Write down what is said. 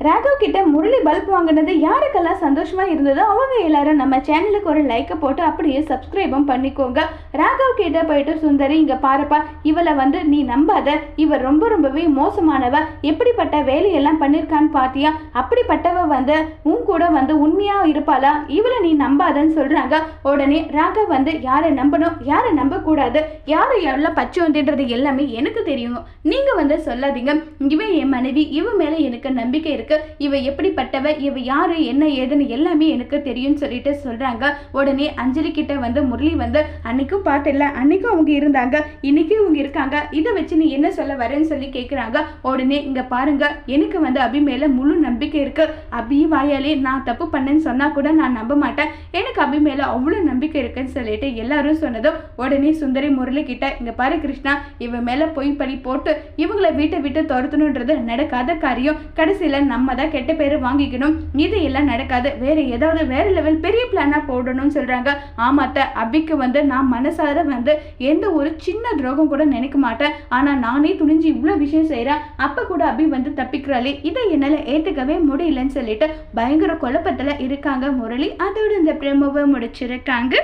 ராகவ் கிட்ட முரளி பல்ப் வாங்கினது யாருக்கெல்லாம் சந்தோஷமா இருந்ததோ அவங்க எல்லாரும் நம்ம சேனலுக்கு ஒரு லைக்கை போட்டு அப்படியே சப்ஸ்கிரைபும் பண்ணிக்கோங்க. ராகவ் கிட்ட போயிட்டு சுந்தரி இங்க பாருப்பா இவளை வந்து நீ நம்பாத. இவர் ரொம்ப ரொம்பவே மோசமானவ. எப்படிப்பட்ட வேலையெல்லாம் பண்ணிருக்கான்னு பாத்தியா? அப்படிப்பட்டவ வந்து உன் கூட வந்து உண்மையா இருப்பாளா? இவளை நீ நம்பாதன்னு சொல்றாங்க. உடனே ராகவ் வந்து யாரை நம்பணும்? யாரை நம்ப கூடாது யாரை எவ்வளோ பச்சை வந்துன்றது எல்லாமே எனக்கு தெரியும். நீங்க வந்து சொல்லாதீங்க. இவன் என் மனைவி இவன் மேல எனக்கு நம்பிக்கை இருக்கு. இவ எப்படிப்பட்டவ? இவ யாரு? என்ன ஏதுன்னு எல்லாமே எனக்கு தெரியும்னு சொல்லிட்டு சொல்றாங்க. உடனே அஞ்சலி கிட்ட வந்து முரளி வந்து அன்னைக்கும் பார்த்தில்ல. அன்னைக்கும் அவங்க இருந்தாங்க. இன்னைக்கும் இவங்க இருக்காங்க. இதை வச்சு நீ என்ன சொல்ல வரேன்னு சொல்லி கேட்குறாங்க உடனே இங்க பாருங்க. எனக்கு வந்து அபி மேல முழு நம்பிக்கை இருக்கு. அபி வாயாலே நான் தப்பு பண்ணேன்னு சொன்னா கூட நான் நம்ப மாட்டேன். எனக்கு அபி மேல அவ்வளவு நம்பிக்கை இருக்குன்னு சொல்லிட்டு எல்லாரும் சொன்னதும் உடனே சுந்தரி முரளி கிட்ட இங்க பாரு கிருஷ்ணா. இவன் மேல பொய் பழி போட்டு இவங்களை வீட்டை விட்டு துரத்தணுன்றது நடக்காத காரியம். கடைசியில நம்ம தான் கெட்ட பேர் வாங்கிக்கணும். இது எல்லாம் நடக்காது. வேற ஏதாவது வேற லெவல் பெரிய பிளானாக போடணும்னு சொல்றாங்க. ஆமாத்த அபிக்கு வந்து நான் மனசார வந்து எந்த ஒரு சின்ன துரோகம் கூட நினைக்க மாட்டேன். ஆனா நானே துணிஞ்சு இவ்வளவு விஷயம் செய்கிறேன் அப்ப கூட அபி வந்து தப்பிக்கிறாளே. இதை என்னால ஏத்துக்கவே முடியலன்னு சொல்லிட்டு பயங்கர குழப்பத்துல இருக்காங்க முரளி. அதோட இந்த பிரமவை முடிச்சிருக்காங்க.